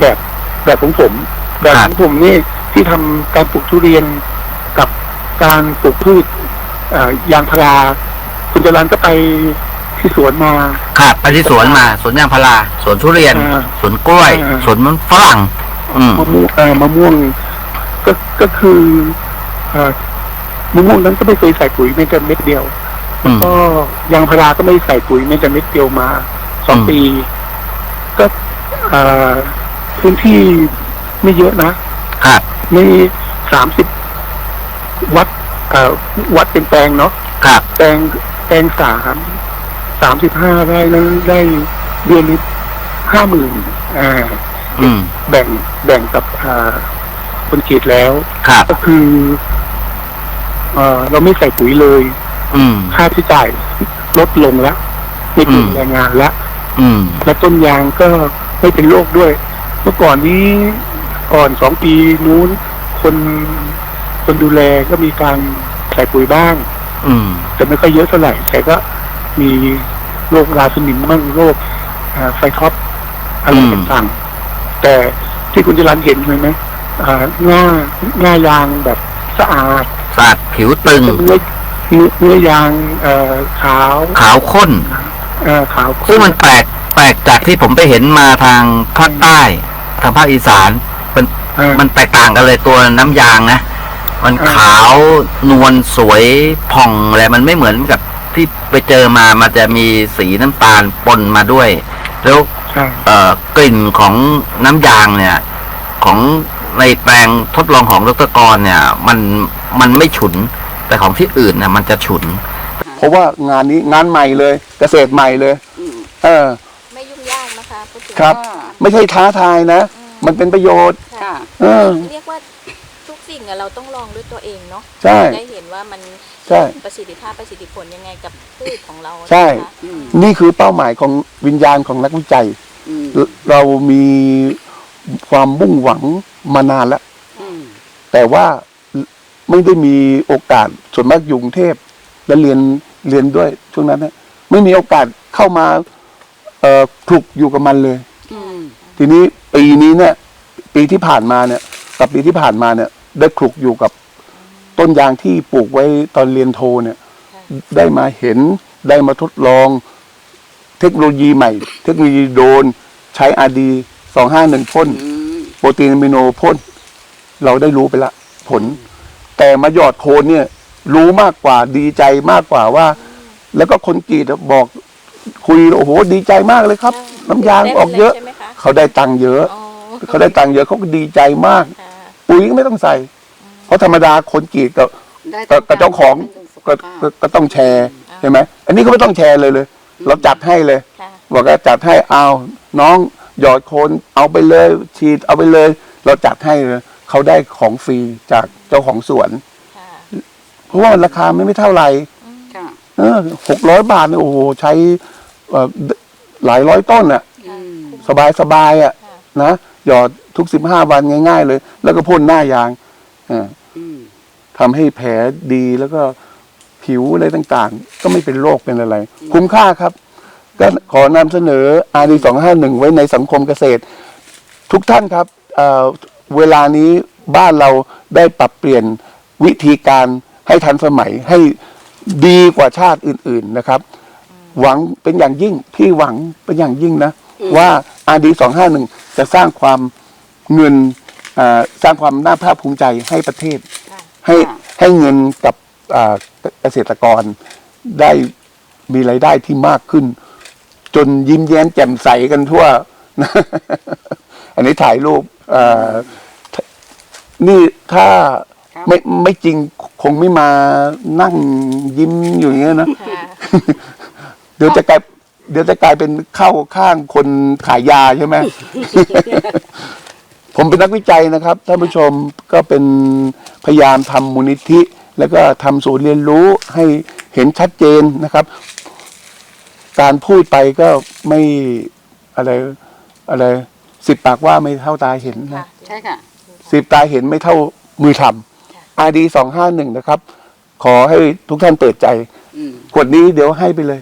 แบบแบบของผมแบบครัขบองผมนี่ที่ทำการปลูกทุเรียนกับการปลูกพืชเอ่อยางพาราคุณจรันก็ไปที่สวนมาครับไปที่สวนมาสวนยางพาราสวนทุเรียนอ่าสวนกล้วยอ่าสวนมันฝรั่งอืมมะม่วงเอ่อมะม่วงก็ก็คือเอ่อมะม่วงนั้นก็ไม่เคยใส่ปุ๋ยแม้แต่เม็ดเดียวอืมก็ยางพาราก็ไม่ใส่ปุ๋ยแม้แต่เม็ดเดียวมาสองอืมปี ก็เอ่อ พื้นที่ไม่เยอะนะครับ มีสามสิบวัดเอ่อวัดเป็นแปลงเนาะครับ แปลงแปลงสามสามสิบห้าได้นั้นได้เดือนละห้าหมื่นอ่า อืม แบ่งแบ่งกับอ่าคนกรีดแล้ว ครับ ก็คือเอ่อเราไม่ใส่ปุ๋ยเลย อืม ค่าใช้จ่ายลดลงแล้วไม่เป็นอืม แรงงานแล้ว อืม และต้นยางก็ไม่เป็นโรคด้วย เมื่อก่อนนี้ก่อนสองปีนู้นคนคนดูแลก็มีการใส่ปุ๋ยบ้าง อืม แต่ไม่ค่อยเยอะเท่าไหร่แต่ก็มีโรคราสนิมมั่งโรคอ่าไฟท็อปอะไรอืมต่างๆแต่ที่คุณจรันเห็นเลยไหมอ่าหน้าหน้ายางแบบสะอาดสาดผิวตึงเนื้อเนื้อเนื้อยางเอ่อขาว ขาวข้นเอ่อขาวข้ซึ่งมันแปลกแปลกจากที่ผมไปเห็นมาทางภาคใต้ ทางภาคอีสาน มันเอ่อมันแตกต่างกันเลยตัวน้ำยางนะ มันอ่าขาว นวลสวยผ่องอะไรมันไม่เหมือนกับที่ไปเจอมามันจะมีสีน้ำตาลปนมาด้วย แล้วใช่เอ่อกลิ่นของน้ำยางเนี่ย ของในแปลงทดลองของดรกรเนี่ย มันมันไม่ฉุน แต่ของที่อื่นเนี่ยมันจะฉุน เพราะว่างานนี้งานใหม่เลย เกษตรใหม่เลย เออ ไม่ยุ่งยากนะคะพูดถึงครับ ไม่ใช่ท้าทายนะ มันเป็นประโยชน์ ค่ะ เออ เรียกว่าทุกสิ่งอะเราต้องลองด้วยตัวเองเนาะใช่ได้เห็นว่ามันใช่ ประสิทธิภาพประสิทธิผลยังไงกับพืชของเราใช่ นะคะนี่คือเป้าหมายของวิญญาณของนักวิจัยเรามีความมุ่งหวังมานานแล้วแต่ว่าไม่ได้มีโอกาสส่วนมากอยู่กรุงเทพและเรียนเรียนด้วยช่วงนั้นนะไม่มีโอกาสเข้ามาเอ่อคลุกอยู่กับมันเลย ทีนี้ปีนี้เนี่ย ปีที่ผ่านมาเนี่ย กับปีที่ผ่านมาเนี่ย ได้คลุกอยู่กับต้นยางที่ปลูกไว้ตอนเรียนโทเนี่ย ได้มาเห็นได้มาทดลอง เทคโนโลยีใหม่ เทคโนโลยีโดนใช้อาดีสองห้าหนึ่งพ่นโปรตีนอะมิโนพ่นเราได้รู้ไปละ ผล แต่มาหยอดโคนเนี่ย รู้มากกว่าดีใจมากกว่าว่า แล้วก็คนกรีดบอกคุยโอ้โหดีใจมากเลยครับ น้ำยางออกเยอะ เขาได้ตังค์เยอะ อ๋อเขาได้ตังค์เยอะเขาก็ดีใจมาก ค่ะปุ๋ยก็ไม่ต้องใส่ เพราะธรรมดาคนกรีดกับกับกับเจ้าของ ก็ก็ก็ต้องแชร์ใช่ไหมอันนี้ก็ไม่ต้องแชร์เลยเลย เราจัดให้เลย ค่ะบอกว่าจัดให้เอาน้องหยอดโคนเอาไปเลย ฉีดเอาไปเลย เราจัดให้เลยเขาได้ของฟรีจากเจ้าของสวน ค่ะเพราะว่าราคาไม่ไม่เท่าไหร่เออหกร้อยบาทเนี่ยโอ้โหใช้เอ่อหลายร้อยต้นอะค่ะ สบายสบายๆอะค่ะนะหยอดทุกสิบห้าวันง่าย ๆ เลย แล้วก็พ่นหน้ายางอ่าทำให้แผลดีแล้วก็ผิวอะไรต่างๆ ก็ไม่เป็นโรคเป็นอะไร คุ้มค่าครับ ก็ขอนำเสนอ RD สองห้าหนึ่งไว้ในสังคมเกษตร ทุกท่านครับเอ่อเวลานี้บ้านเราได้ปรับเปลี่ยนวิธีการให้ทันสมัยให้ดีกว่าชาติอื่น ๆนะครับ หวังเป็นอย่างยิ่งพี่หวังเป็นอย่างยิ่งนะ ว่า RD สองห้าหนึ่งจะสร้างความเงินอ่าสร้างความน่าภาคภูมิใจให้ประเทศค่ะให้ให้เงินกับอ่าเกษตรกรได้มีรายได้ที่มากขึ้น จนยิ้มแย้มแจ่มใสกันทั่ว อันนี้ถ่ายรูปอ่าถ้านี่ถ้าไม่ไม่จริงคงไม่มานั่งยิ้มอยู่อย่างเงี้ยนะค่ะเดี๋ยวจะกลาย เดี๋ยวจะกลายเป็นเข้าข้างคนขายยาใช่ไหม ผมเป็นนักวิจัยนะครับท่านผู้ชมก็เป็นพยายามทำมูลนิธิ แล้วก็ทำศูนย์เรียนรู้ให้เห็นชัดเจนนะครับ การพูดไปก็ไม่อะไรอะไรสิบปากว่าไม่เท่าตาเห็นค่ะนะ ใช่ค่ะ สิบตาเห็นไม่เท่ามือทำอาดีสองห้าหนึ่งนะครับ ขอให้ทุกท่านเปิดใจ อืม ขวดนี้เดี๋ยวให้ไปเลย